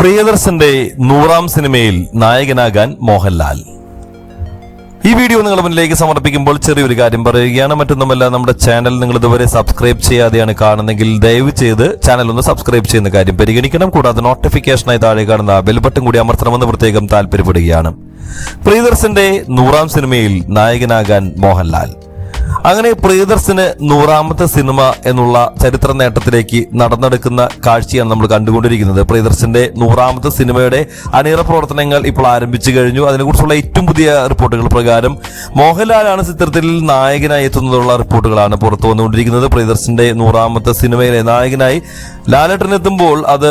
പ്രിയദർശന്റെ നൂറാം സിനിമയിൽ നായകനാകാൻ മോഹൻലാൽ. ഈ വീഡിയോ നിങ്ങൾ മുന്നിലേക്ക് സമർപ്പിക്കുമ്പോൾ ചെറിയൊരു കാര്യം പറയുകയാണ്. മറ്റൊന്നുമല്ല നമ്മുടെ ചാനൽ നിങ്ങൾ ഇതുവരെ സബ്സ്ക്രൈബ് ചെയ്യാതെയാണ് കാണുന്നെങ്കിൽ ദയവ് ചെയ്ത് ചാനൽ ഒന്ന് സബ്സ്ക്രൈബ് ചെയ്യുന്ന കാര്യം പരിഗണിക്കണം. കൂടാതെ നോട്ടിഫിക്കേഷനായി താഴെ കാണുന്ന ബെൽ ബട്ടൺ കൂടി അമർത്തണമെന്ന് പ്രത്യേകം താല്പര്യപ്പെടുകയാണ്. പ്രിയദർശന്റെ നൂറാം സിനിമയിൽ നായകനാകാൻ മോഹൻലാൽ. അങ്ങനെ പ്രിയദർശന് നൂറാമത്തെ സിനിമ എന്നുള്ള ചരിത്ര നേട്ടത്തിലേക്ക് നടന്നെടുക്കുന്ന കാഴ്ചയാണ് നമ്മൾ കണ്ടുകൊണ്ടിരിക്കുന്നത്. പ്രിയദർശന്റെ നൂറാമത്തെ സിനിമയുടെ അണിയറ പ്രവർത്തനങ്ങൾ ഇപ്പോൾ ആരംഭിച്ചു കഴിഞ്ഞു. അതിനെക്കുറിച്ചുള്ള ഏറ്റവും പുതിയ റിപ്പോർട്ടുകൾ പ്രകാരം മോഹൻലാലാണ് ചിത്രത്തിൽ നായകനായി എത്തുന്നതുള്ള റിപ്പോർട്ടുകളാണ് പുറത്തു വന്നുകൊണ്ടിരിക്കുന്നത്. പ്രിയദർശന്റെ നൂറാമത്തെ സിനിമയിലെ നായകനായി ലാലേട്ടൻ എത്തുമ്പോൾ അത്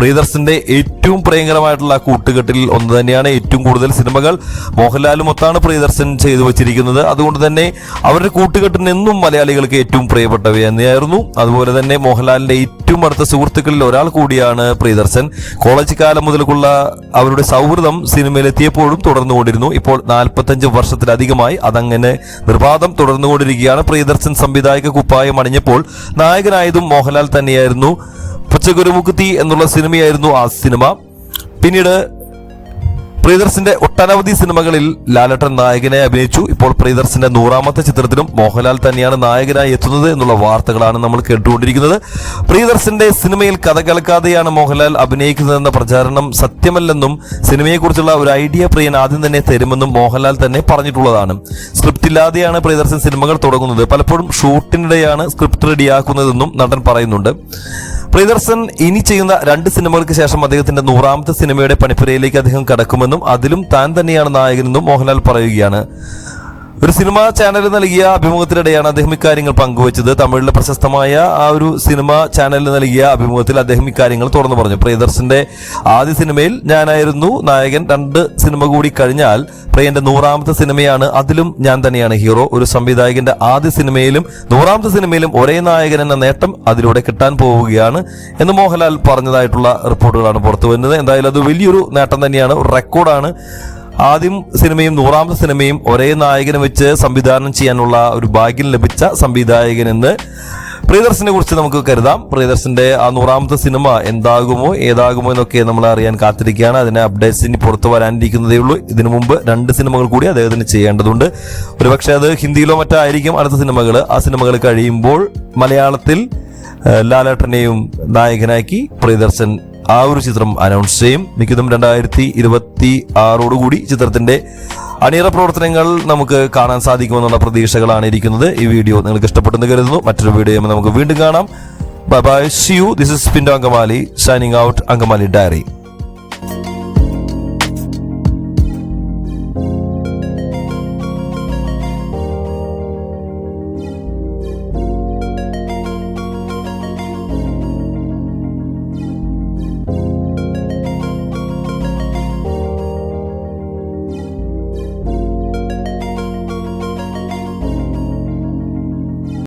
പ്രിയദർശന്റെ ഏറ്റവും പ്രിയങ്കരമായിട്ടുള്ള കൂട്ടുകെട്ടിൽ ഒന്ന് തന്നെയാണ് ഏറ്റവും കൂടുതൽ സിനിമകൾ. മോഹൻലാലുമൊത്താണ് പ്രിയദർശൻ ചെയ്തു വച്ചിരിക്കുന്നത്. അതുകൊണ്ട് തന്നെ അവരുടെ കൂട്ടുകെട്ടിന് എന്നും മലയാളികൾക്ക് ഏറ്റവും പ്രിയപ്പെട്ടവ തന്നെയായിരുന്നു. അതുപോലെ തന്നെ മോഹൻലാലിന്റെ ഏറ്റവും അടുത്ത സുഹൃത്തുക്കളിൽ ഒരാൾ കൂടിയാണ് പ്രിയദർശൻ കോളേജ് കാലം മുതൽക്കുള്ള അവരുടെ സൗഹൃദം സിനിമയിലെത്തിയപ്പോഴും തുടർന്നുകൊണ്ടിരുന്നു. ഇപ്പോൾ നാൽപ്പത്തഞ്ച് വർഷത്തിലധികമായി അതങ്ങനെ നിർബാധം തുടർന്നുകൊണ്ടിരിക്കുകയാണ്. പ്രിയദർശൻ സംവിധായക കുപ്പായം അണിഞ്ഞപ്പോൾ നായകനായതും മോഹൻലാൽ തന്നെയായിരുന്നു. പച്ചക്കുരുമുക്കുത്തി എന്നുള്ള സിനിമയായിരുന്നു ആ സിനിമ. പിന്നീട് പ്രിയദർശന്റെ ഒട്ടനവധി സിനിമകളിൽ ലാലട്ടൻ നായകനെ അഭിനയിച്ചു. ഇപ്പോൾ പ്രിയദർശന്റെ നൂറാമത്തെ ചിത്രത്തിലും മോഹൻലാൽ തന്നെയാണ് നായകനായി എത്തുന്നത് എന്നുള്ള വാർത്തകളാണ് നമ്മൾ കേട്ടുകൊണ്ടിരിക്കുന്നത്. പ്രിയദർശന്റെ സിനിമയിൽ കഥ കേൾക്കാതെയാണ് മോഹൻലാൽ അഭിനയിക്കുന്നതെന്ന പ്രചാരണം സത്യമല്ലെന്നും സിനിമയെക്കുറിച്ചുള്ള ഒരു ഐഡിയ പ്രിയൻ ആദ്യം തന്നെ തരുമെന്നും മോഹൻലാൽ തന്നെ പറഞ്ഞിട്ടുള്ളതാണ്. സ്ക്രിപ്റ്റ് ഇല്ലാതെയാണ് പ്രീദർശൻ സിനിമകൾ തുടങ്ങുന്നത്. പലപ്പോഴും ഷൂട്ടിനിടെയാണ് സ്ക്രിപ്റ്റ് റെഡിയാക്കുന്നതെന്നും നടൻ പറയുന്നുണ്ട്. പ്രിയദർശൻ ഇനി ചെയ്യുന്ന രണ്ട് സിനിമകൾക്ക് ശേഷം അദ്ദേഹത്തിന്റെ നൂറാമത്തെ സിനിമയുടെ പണിപ്പുരയിലേക്ക് അദ്ദേഹം കടക്കുമെന്നും അതിലും താൻ തന്നെയാണ് നായകനെന്നും മോഹൻലാൽ പറയുകയാണ്. ഒരു സിനിമാ ചാനൽ നൽകിയ അഭിമുഖത്തിനിടെയാണ് അദ്ദേഹം ഇക്കാര്യങ്ങൾ പങ്കുവച്ചത്. തമിഴിലെ പ്രശസ്തമായ ആ ഒരു സിനിമാ ചാനലിൽ നൽകിയ അഭിമുഖത്തിൽ അദ്ദേഹം ഇക്കാര്യങ്ങൾ തുറന്നു പറഞ്ഞു. പ്രിയദർശന്റെ ആദ്യ സിനിമയിൽ ഞാനായിരുന്നു നായകൻ. രണ്ട് സിനിമ കൂടി കഴിഞ്ഞാൽ പ്രിയന്റെ നൂറാമത്തെ സിനിമയാണ്. അതിലും ഞാൻ തന്നെയാണ് ഹീറോ. ഒരു സംവിധായകന്റെ ആദ്യ സിനിമയിലും നൂറാമത്തെ സിനിമയിലും ഒരേ നായകൻ എന്ന നേട്ടം അതിലൂടെ കിട്ടാൻ പോവുകയാണ് എന്ന് മോഹൻലാൽ പറഞ്ഞതായിട്ടുള്ള റിപ്പോർട്ടുകളാണ് പുറത്തു വരുന്നത് എന്തായാലും അത് വലിയൊരു നേട്ടം തന്നെയാണ്. ഒരു റെക്കോർഡാണ്. ആദ്യം സിനിമയും നൂറാമത്തെ സിനിമയും ഒരേ നായകനെ വെച്ച് സംവിധാനം ചെയ്യാനുള്ള ഒരു ഭാഗ്യം ലഭിച്ച സംവിധായകൻ എന്ന് പ്രിയദർശനെ കുറിച്ച് നമുക്ക് കരുതാം. പ്രിയദർശന്റെ ആ നൂറാമത്തെ സിനിമ എന്താകുമോ ഏതാകുമോ എന്നൊക്കെ നമ്മൾ അറിയാൻ കാത്തിരിക്കുകയാണ്. അതിന് അപ്ഡേറ്റ്സ് ഇനി പുറത്തു വരാനിരിക്കുന്നതേ ഉള്ളൂ. ഇതിനു മുമ്പ് രണ്ട് സിനിമകൾ കൂടി അദ്ദേഹത്തിന് ചെയ്യേണ്ടതുണ്ട്. ഒരുപക്ഷെ അത് ഹിന്ദിയിലോ മറ്റായിരിക്കും അടുത്ത സിനിമകൾ. ആ സിനിമകൾ കഴിയുമ്പോൾ മലയാളത്തിൽ ലാലേട്ടനെയും നായകനാക്കി പ്രിയദർശൻ ആ ഒരു ചിത്രം അനൗൺസ് ചെയ്യും. മിക്കതും രണ്ടായിരത്തി ഇരുപത്തി ആറോടുകൂടി ചിത്രത്തിന്റെ അണിയറ പ്രവർത്തനങ്ങൾ നമുക്ക് കാണാൻ സാധിക്കുമെന്നുള്ള പ്രതീക്ഷകളാണ് ഇരിക്കുന്നത്. ഈ വീഡിയോ നിങ്ങൾക്ക് ഇഷ്ടപ്പെട്ടെന്ന് കരുതുന്നു. മറ്റൊരു വീഡിയോ നമുക്ക് വീണ്ടും കാണാം. Bye bye see you this is പിൻഡോ Angamaly signing out Angamaly diary